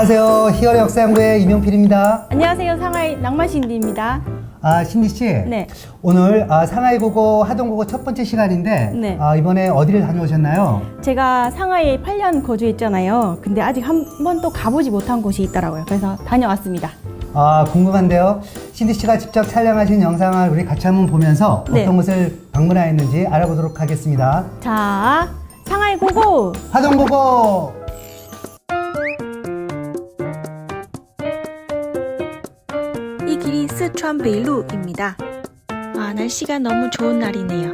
안녕하세요. 희열의 역사연구의 이명필입니다. 안녕하세요. 상하이 낭만신디입니다. 아, 신디 씨. 네. 오늘 아, 상하이 국어 하동 국어 첫 번째 시간인데 네. 아, 이번에 어디를 다녀오셨나요? 제가 상하이에 8년 거주했잖아요. 근데 아직 한 번도 가보지 못한 곳이 있더라고요. 그래서 다녀왔습니다. 아, 궁금한데요. 신디 씨가 직접 촬영하신 영상을 우리 같이 한번 보면서 네. 어떤 곳을 방문하였는지 알아보도록 하겠습니다. 자, 상하이 고고! 하동 국어! 여기는 스촨 베일루입니다. 아, 날씨가 너무 좋은 날이네요.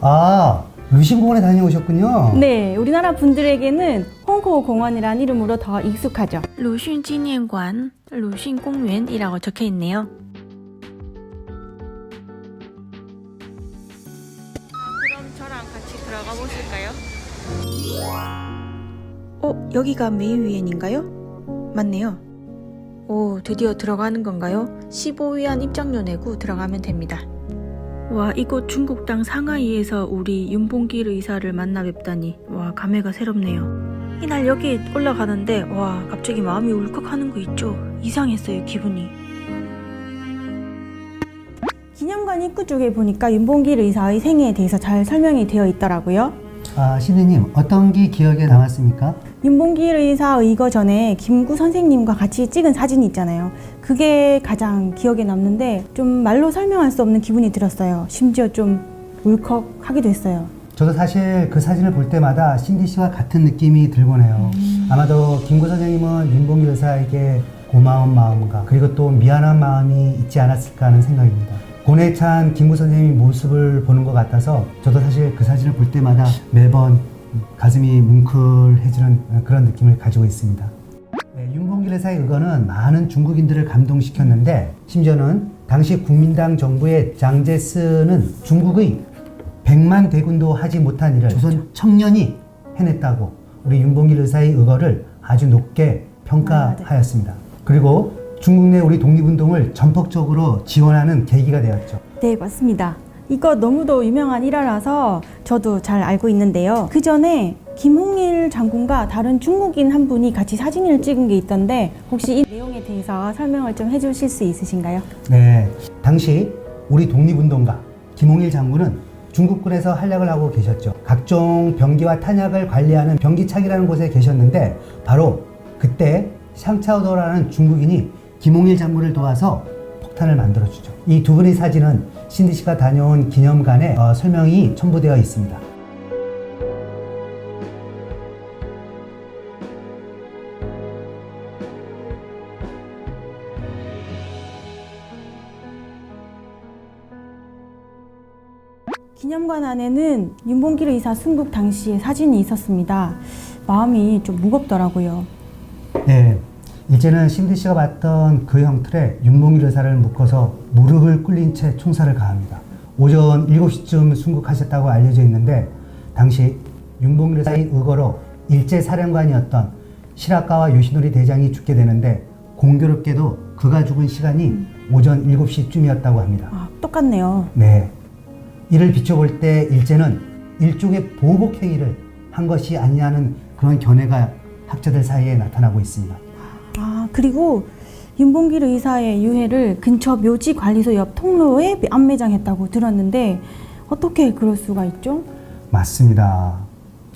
아, 루시 공원에 다녀오셨군요. 네, 우리나라 분들에게는 홍콩 공원이란 이름으로 더 익숙하죠. 루슌 기념관, 루슌 공원이라고 적혀 있네요. 그럼 저랑 같이 들어가 보실까요? 어, 여기가 메이위엔인가요? 맞네요. 오, 드디어 들어가는 건가요? 15위안 입장료 내고 들어가면 됩니다. 와, 이곳 중국 땅 상하이에서 우리 윤봉길 의사를 만나 뵙다니, 와, 감회가 새롭네요. 이날 여기 올라가는데, 와, 갑자기 마음이 울컥하는 거 있죠? 이상했어요, 기분이. 기념관 입구 쪽에 보니까 윤봉길 의사의 생애에 대해서 잘 설명이 되어 있더라고요. 아, 신디님, 어떤 게 기억에 남았습니까? 윤봉길 의사 의거 전에 김구 선생님과 같이 찍은 사진이 있잖아요. 그게 가장 기억에 남는데 좀 말로 설명할 수 없는 기분이 들었어요. 심지어 좀 울컥하기도 했어요. 저도 사실 그 사진을 볼 때마다 신디 씨와 같은 느낌이 들곤 해요. 아마도 김구 선생님은 윤봉길 의사에게 고마운 마음과 그리고 또 미안한 마음이 있지 않았을까 하는 생각입니다. 고뇌에 찬 김구 선생님 모습을 보는 것 같아서 저도 사실 그 사진을 볼 때마다 매번 가슴이 뭉클해지는 그런 느낌을 가지고 있습니다. 네, 윤봉길 의사의 의거는 많은 중국인들을 감동시켰는데 심지어는 당시 국민당 정부의 장제스는 중국의 백만 대군도 하지 못한 일을 조선 청년이 해냈다고 우리 윤봉길 의사의 의거를 아주 높게 평가하였습니다. 그리고 중국 내 우리 독립운동을 전폭적으로 지원하는 계기가 되었죠. 네, 맞습니다. 이거 너무도 유명한 일화라서 저도 잘 알고 있는데요. 그 전에 김홍일 장군과 다른 중국인 한 분이 같이 사진을 찍은 게 있던데 혹시 이 내용에 대해서 설명을 좀 해주실 수 있으신가요? 네, 당시 우리 독립운동가 김홍일 장군은 중국군에서 활약을 하고 계셨죠. 각종 병기와 탄약을 관리하는 병기차기라는 곳에 계셨는데 바로 그때 샹차오도라는 중국인이 김홍일 장군을 도와서 폭탄을 만들어주죠. 이 두 분의 사진은 신디 씨가 다녀온 기념관에 어, 설명이 첨부되어 있습니다. 기념관 안에는 윤봉길 의사 순국 당시의 사진이 있었습니다. 마음이 좀 무겁더라고요. 네, 이제는 신디 씨가 봤던 그 형틀에 윤봉길 의사를 묶어서 무릎을 꿇린 채 총살을 가합니다. 오전 7시쯤 순국하셨다고 알려져 있는데 당시 윤봉길 의사의 의거로 일제 사령관이었던 실학가와 요시노리 대장이 죽게 되는데 공교롭게도 그가 죽은 시간이 오전 7시쯤이었다고 합니다. 아, 똑같네요. 네. 이를 비춰볼 때 일제는 일종의 보복 행위를 한 것이 아니냐는 그런 견해가 학자들 사이에 나타나고 있습니다. 아, 그리고 윤봉길 의사의 유해를 근처 묘지 관리소 옆 통로에 안매장했다고 들었는데 어떻게 그럴 수가 있죠? 맞습니다.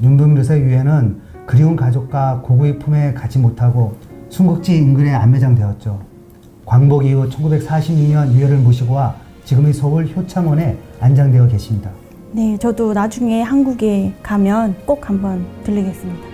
윤봉길 의사의 유해는 그리운 가족과 고국의 품에 가지 못하고 순국지 인근에 안매장되었죠. 광복 이후 1946년 유해를 모시고 와 지금의 서울 효창원에 안장되어 계십니다. 네, 저도 나중에 한국에 가면 꼭 한번 들리겠습니다.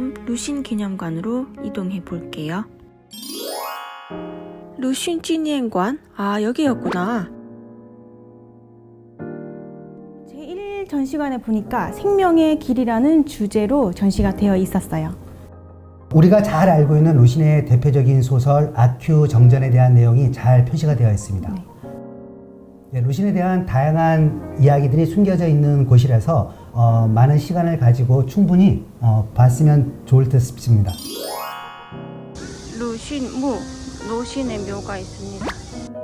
다음 루신 기념관으로 이동해 볼게요. 루신 찌니엔관? 아, 여기였구나. 제1 전시관에 보니까 생명의 길이라는 주제로 전시가 되어 있었어요. 우리가 잘 알고 있는 루신의 대표적인 소설 아큐 정전에 대한 내용이 잘 표시가 되어 있습니다. 네. 네, 루신에 대한 다양한 이야기들이 숨겨져 있는 곳이라서 어, 많은 시간을 가지고 충분히 어, 봤으면 좋을 듯 싶습니다. 루신무, 노신의 묘가 있습니다.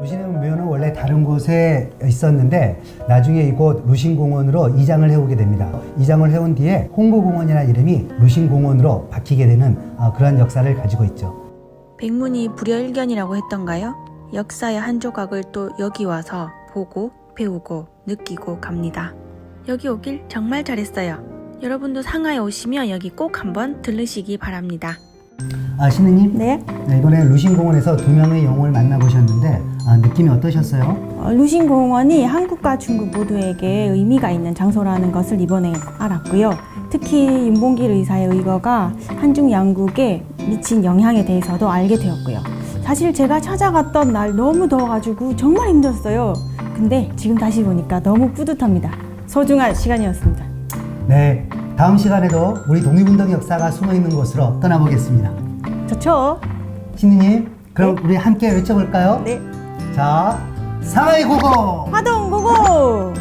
루신의 묘는 원래 다른 곳에 있었는데 나중에 이곳 루신공원으로 이장을 해오게 됩니다. 이장을 해온 뒤에 홍보공원이라는 이름이 루신공원으로 바뀌게 되는 어, 그런 역사를 가지고 있죠. 백문이 불여일견이라고 했던가요? 역사의 한 조각을 또 여기 와서 보고 배우고 느끼고 갑니다. 여기 오길 정말 잘했어요. 여러분도 상하이 오시면 여기 꼭 한번 들르시기 바랍니다. 아, 신우님? 네. 네, 이번에 루신 공원에서 두 명의 영웅을 만나보셨는데 아, 느낌이 어떠셨어요? 어, 루신 공원이 한국과 중국 모두에게 의미가 있는 장소라는 것을 이번에 알았고요. 특히 윤봉길 의사의 의거가 한중 양국에 미친 영향에 대해서도 알게 되었고요. 사실 제가 찾아갔던 날 너무 더워가지고 정말 힘들었어요. 근데 지금 다시 보니까 너무 뿌듯합니다. 소중한 시간이었습니다. 네, 다음 시간에도 우리 독립운동 역사가 숨어 있는 곳으로 떠나보겠습니다. 좋죠? 신우님, 그럼 우리 함께 외쳐볼까요? 네. 자, 상하이 고고! 화동 고고!